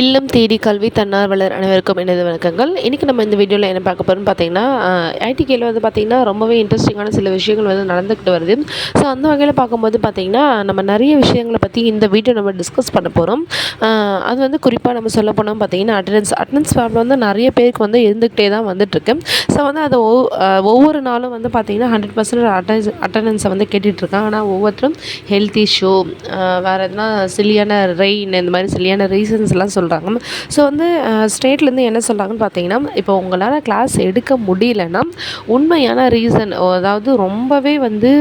இல்லம் தேடி கல்வி தன்னார்வலர் அனைவருக்கும் எனது வணக்கங்கள். இன்றைக்கி நம்ம இந்த வீடியோவில் என்ன பார்க்க போகிறோம்னு பார்த்தீங்கன்னா ஐடிகேயில் வந்து பார்த்திங்கன்னா ரொம்பவே இன்ட்ரெஸ்டிங்கான சில விஷயங்கள் வந்து நடந்துக்கிட்டு வருது. ஸோ அந்த வகையில் பார்க்கும்போது பார்த்திங்கன்னா நம்ம நிறைய விஷயங்களை பற்றி இந்த வீடியோ நம்ம டிஸ்கஸ் பண்ண போகிறோம் அது வந்து குறிப்பாக நம்ம சொல்ல போனோம் பார்த்திங்கன்னா அட்டண்டன்ஸ் அட்டண்டன்ஸ் ப்ராப்ளம் வந்து நிறைய பேருக்கு வந்து இருந்துக்கிட்டே தான் வந்துட்டுருக்கு. ஸோ வந்து அதை ஒவ்வொரு நாளும் வந்து பார்த்திங்கன்னா ஹண்ட்ரட் பர்சன்ட் அட்டன்ஸ் அட்டண்டன்ஸை வந்து கேட்டுட்ருக்காங்க ஆனால் ஒவ்வொருத்தரும் ஹெல்த் இஷ்யூ வேறு எதுனா சில்லியான ரெயின் இந்த மாதிரி சில்லியான ரீசன்ஸ்லாம் எல்லாம் சொல்கிறாங்க ஸோ வந்து ஸ்டேட்லேருந்து என்ன சொல்கிறாங்கன்னு பார்த்தீங்கன்னா இப்போ உங்களால் கிளாஸ் எடுக்க முடியலன்னா உண்மையான ரீசன் அதாவது ரொம்பவே வந்து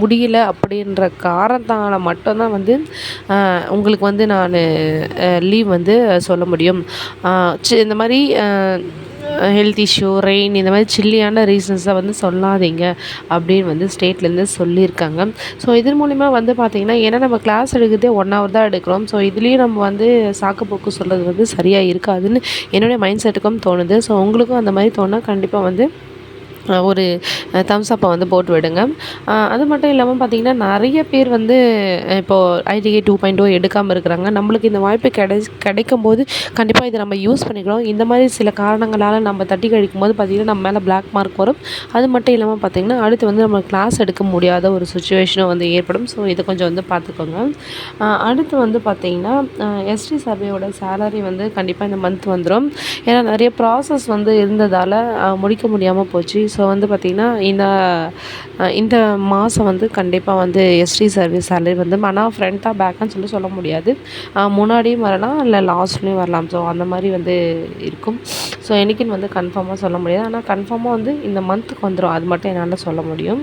முடியல அப்படின்ற காரணத்தால் மட்டும்தான் வந்து உங்களுக்கு வந்து நான் லீவ் வந்து சொல்ல முடியும். இந்த மாதிரி ஹெல்த் இஷ்யூ ரெயின் இந்த மாதிரி சில்லியான ரீசன்ஸை வந்து சொல்லாதீங்க அப்படின்னு வந்து ஸ்டேட்லேருந்து சொல்லியிருக்காங்க. ஸோ இதன் மூலிமா வந்து பார்த்திங்கன்னா ஏன்னா நம்ம கிளாஸ் எடுக்கிறதே ஒன் ஹவர் தான் எடுக்கிறோம். ஸோ இதுலேயும் நம்ம வந்து சாக்குப்போக்கு சொல்கிறது வந்து சரியாக இருக்காதுன்னு என்னுடைய மைண்ட் செட்டுக்கும் தோணுது. ஸோ உங்களுக்கும் அந்த மாதிரி தோணால் கண்டிப்பாக வந்து ஒரு தம்ஸ் அப்பை வந்து போட்டு விடுங்க. அது மட்டும் இல்லாமல் பார்த்திங்கன்னா நிறைய பேர் வந்து இப்போது ITI two point two oh எடுக்காமல் இருக்கிறாங்க. நம்மளுக்கு இந்த வாய்ப்பு கிடை கிடைக்கும் போது கண்டிப்பாக இதை நம்ம யூஸ் பண்ணிக்கிறோம். இந்த மாதிரி சில காரணங்களால் நம்ம தட்டி கழிக்கும் போது பார்த்திங்கன்னா நம்ம மேலே பிளாக் மார்க் வரும். அது மட்டும் இல்லாமல் பார்த்திங்கன்னா அடுத்து வந்து நம்ம கிளாஸ் எடுக்க முடியாத ஒரு சுச்சுவேஷனும் வந்து ஏற்படும். ஸோ இதை கொஞ்சம் வந்து பார்த்துக்கோங்க அடுத்து வந்து பார்த்திங்கன்னா எஸ்டி சபையோட சேலரி வந்து கண்டிப்பாக இந்த மந்த் வந்துடும் ஏன்னா நிறைய ப்ராசஸ் வந்து இருந்ததால் முடிக்க முடியாமல் போச்சு. ஸோ வந்து பார்த்திங்கன்னா இந்த இந்த மாதம் வந்து கண்டிப்பாக வந்து எஸ்டி சர்வீஸ் சேலரி வந்து ஆனால் ஃப்ரண்ட்டாக பேக்கான்னு சொல்லி சொல்ல முடியாது. முன்னாடியும் வரலாம் இல்லை லாஸ்ட்லேயும் வரலாம். ஸோ அந்த மாதிரி வந்து இருக்கும். ஸோ என்றைக்குன்னு வந்து கன்ஃபார்மாக சொல்ல முடியாது. ஆனால் கன்ஃபார்மாக வந்து இந்த மந்த்துக்கு வந்துடும் அது மட்டும் என்னால் சொல்ல முடியும்.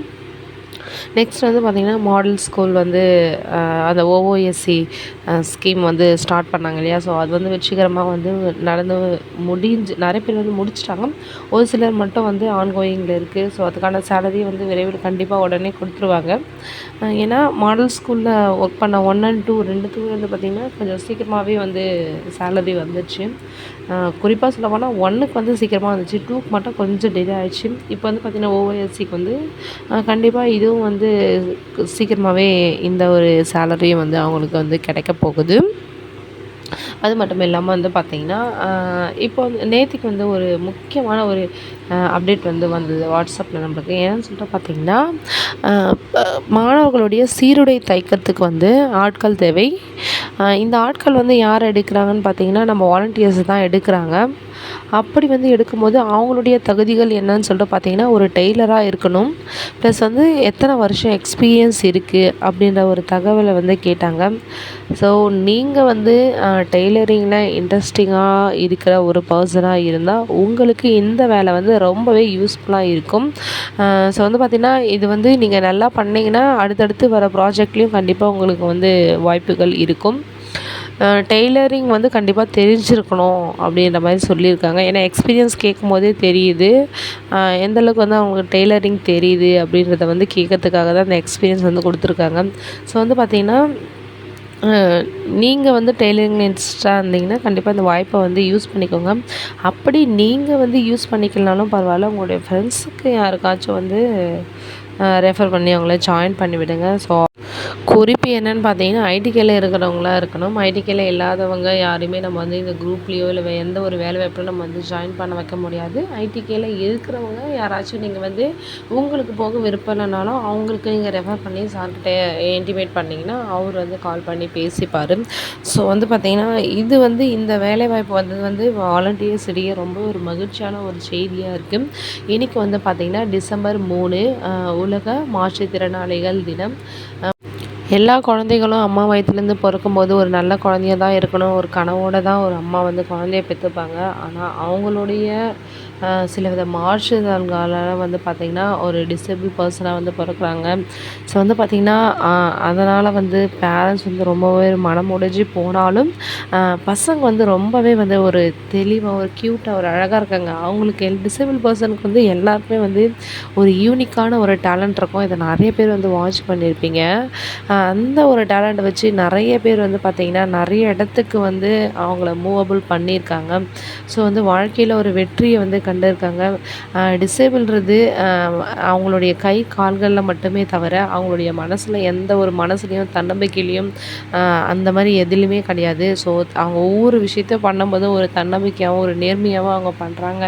நெக்ஸ்ட் வந்து பார்த்திங்கன்னா மாடல் ஸ்கூல் வந்து அந்த ஓஓஎஸ்சி ஸ்கீம் வந்து ஸ்டார்ட் பண்ணாங்க இல்லையா? ஸோ அது வந்து வெற்றிகரமாக வந்து நடந்து முடிஞ்சு நிறைய பேர் வந்து முடிச்சிட்டாங்க. ஒரு சிலர் மட்டும் வந்து ஆன்கோயிங்கில் இருக்குது ஸோ அதுக்கான சேலரி வந்து விரைவில் கண்டிப்பாக உடனே கொடுத்துருவாங்க. ஏன்னா மாடல் ஸ்கூலில் ஒர்க் பண்ண ஒன் அண்ட் டூ ரெண்டுத்துக்கும் வந்து பார்த்திங்கன்னா கொஞ்சம் சீக்கிரமாகவே வந்து சேலரி வந்துச்சு. குறிப்பாக சொல்ல போனால் ஒன்றுக்கு வந்து சீக்கிரமாக வந்துச்சு. டூக்கு மட்டும் கொஞ்சம் டிலே ஆகிடுச்சு இப்போ வந்து பார்த்திங்கன்னா ஓஓஎஸ்சிக்கு வந்து கண்டிப்பாக இதுவும் வந்து சீக்கிரமாகவே இந்த ஒரு சேலரியும் வந்து அவங்களுக்கு வந்து கிடைக்க போகுது. அது மட்டும் இல்லாமல் வந்து பார்த்திங்கன்னா இப்போ வந்து நேற்றுக்கு வந்து ஒரு முக்கியமான ஒரு அப்டேட் வந்து வந்தது வாட்ஸ்அப்பில் நம்மளுக்கு. ஏன்னு சொல்லிட்டு பார்த்திங்கன்னா மாணவர்களுடைய சீருடை தைக்கிறதுக்கு வந்து ஆட்கள் தேவை. இந்த ஆட்கள் வந்து யார் எடுக்கிறாங்கன்னு பார்த்திங்கன்னா நம்ம வாலண்டியர்ஸ் தான் எடுக்கிறாங்க. அப்படி வந்து எடுக்கும்போது அவங்களுடைய தகுதிகள் என்னன்னு சொல்லிட்டு பார்த்தீங்கன்னா ஒரு டெய்லராக இருக்கணும். ப்ளஸ் வந்து எத்தனை வருஷம் எக்ஸ்பீரியன்ஸ் இருக்குது அப்படின்ற ஒரு தகவலை வந்து கேட்டாங்க. ஸோ நீங்கள் வந்து டெய்லரிங்கில் இன்ட்ரெஸ்டிங்காக இருக்கிற ஒரு பர்சனாக இருந்தால் உங்களுக்கு இந்த வேலை வந்து ரொம்பவே யூஸ்ஃபுல்லாக இருக்கும். ஸோ வந்து பார்த்திங்கன்னா இது வந்து நீங்கள் நல்லா பண்ணிங்கன்னா அடுத்தடுத்து வர ப்ராஜெக்ட்லேயும் கண்டிப்பாக உங்களுக்கு வந்து வாய்ப்புகள் இருக்கும். டெய்லரிங் வந்து கண்டிப்பாக தெரிஞ்சிருக்கணும் அப்படின்ற மாதிரி சொல்லியிருக்காங்க. ஏன்னா எக்ஸ்பீரியன்ஸ் கேட்கும் போதே தெரியுது எந்தளவுக்கு வந்து அவங்களுக்கு டெய்லரிங் தெரியுது அப்படின்றத வந்து கேட்கறதுக்காக தான் அந்த எக்ஸ்பீரியன்ஸ் வந்து கொடுத்துருக்காங்க. ஸோ வந்து பார்த்திங்கன்னா நீங்கள் வந்து டெய்லரிங் இன்ஸ்டாக இருந்தீங்கன்னா கண்டிப்பாக இந்த வாய்ப்பை வந்து யூஸ் பண்ணிக்கோங்க. அப்படி நீங்கள் வந்து யூஸ் பண்ணிக்கலனாலும் பரவாயில்ல. உங்களுடைய ஃப்ரெண்ட்ஸுக்கு யாருக்காச்சும் வந்து ரெஃபர் பண்ணி அவங்கள ஜாயின் பண்ணி விடுங்க ஸோ குறிப்பு என்னென்னு பார்த்தீங்கன்னா ஐடிக்கையில் இருக்கிறவங்களா இருக்கணும். ஐடிக்கையில் இல்லாதவங்க யாரையுமே நம்ம வந்து இந்த குரூப்லேயோ இல்லை எந்த ஒரு வேலை வாய்ப்பிலும் நம்ம வந்து ஜாயின் பண்ண வைக்க முடியாது. ஐடிக்கையில் இருக்கிறவங்க யாராச்சும் நீங்கள் வந்து உங்களுக்கு போக விருப்பம் இல்லைனாலும் அவங்களுக்கு நீங்கள் ரெஃபர் பண்ணி சார்கிட்ட இன்டிமேட் பண்ணிங்கன்னா அவர் வந்து கால் பண்ணி பேசிப்பார். ஸோ வந்து பார்த்திங்கன்னா இது வந்து இந்த வேலைவாய்ப்பு வந்தது வந்து வாலண்டியர்ஸ் இடையே ரொம்ப ஒரு மகிழ்ச்சியான ஒரு செய்தியாக இருக்குது இன்றைக்கி வந்து பார்த்திங்கன்னா டிசம்பர் மூணு உலக மாற்றுத்திறனாளிகள் தினம். எல்லா குழந்தைகளும் அம்மா வயிற்றுலேருந்து பிறக்கும்போது ஒரு நல்ல குழந்தையா தான் இருக்கணும். ஒரு கனவோடு தான் ஒரு அம்மா வந்து குழந்தைய பெற்றுப்பாங்க. ஆனால் அவங்களுடைய சில வித மாற்றுதல்களால் வந்து பார்த்திங்கன்னா ஒரு டிசேபிள் பர்சனாக வந்து பிறக்குறாங்க. ஸோ வந்து பார்த்திங்கன்னா அதனால் வந்து பேரண்ட்ஸ் வந்து ரொம்பவே மனம் உடைஞ்சு போனாலும் பசங்க வந்து ரொம்பவே வந்து ஒரு தெளிவாக ஒரு க்யூட்டாக ஒரு அழகாக இருக்காங்க. அவங்களுக்கு எல் டிசேபிள் பர்சனுக்கு வந்து எல்லாருக்குமே வந்து ஒரு யூனிக்கான ஒரு டேலண்ட் இருக்கும். இதை நிறைய பேர் வந்து வாட்ச் பண்ணியிருப்பீங்க. அந்த ஒரு டேலண்ட் வச்சு நிறைய பேர் வந்து பார்த்திங்கன்னா நிறைய இடத்துக்கு வந்து அவங்கள மூவபிள் பண்ணியிருக்காங்க. ஸோ வந்து வாழ்க்கையில் ஒரு வெற்றியை வந்து கண்டிருக்காங்க. டிசேபிள்ன்றது அவங்களுடைய கை கால்களில் மட்டுமே தவிர அவங்களுடைய மனசில் எந்த ஒரு மனசுலேயும் தன்னம்பிக்கையிலையும் அந்த மாதிரி எதுலேயுமே கிடையாது. ஸோ அவங்க ஒவ்வொரு விஷயத்தையும் பண்ணும்போதும் ஒரு தன்னம்பிக்கையாகவும் ஒரு நேர்மையாகவும் அவங்க பண்ணுறாங்க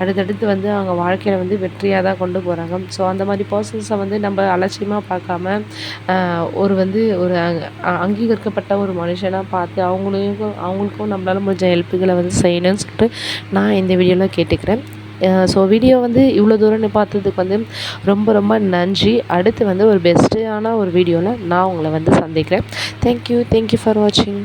அடுத்தடுத்து வந்து அவங்க வாழ்க்கையில் வந்து வெற்றியாக தான் கொண்டு போகிறாங்க ஸோ அந்த மாதிரி பர்சன்ஸை வந்து நம்ம அலட்சியமாக பார்க்காம ஒரு வந்து ஒரு அங்கீகரிக்கப்பட்ட ஒரு மனுஷனாக பார்த்து அவங்களுக்கும் அவங்களுக்கும் நம்மளால் முடிஞ்ச ஹெல்ப்புகளை வந்து செய்யணும்னு சொல்லிட்டு நான் இந்த வீடியோவில் கேட்டுக்கிறேன். ஸோ வீடியோ வந்து இவ்வளோ தூரம் பார்த்ததுக்கு வந்து ரொம்ப ரொம்ப நன்றி. அடுத்து வந்து ஒரு பெஸ்ட்டான ஒரு வீடியோவில் நான் உங்களை வந்து சந்திக்கிறேன். தேங்க்யூ தேங்க்யூ ஃபார் வாட்சிங்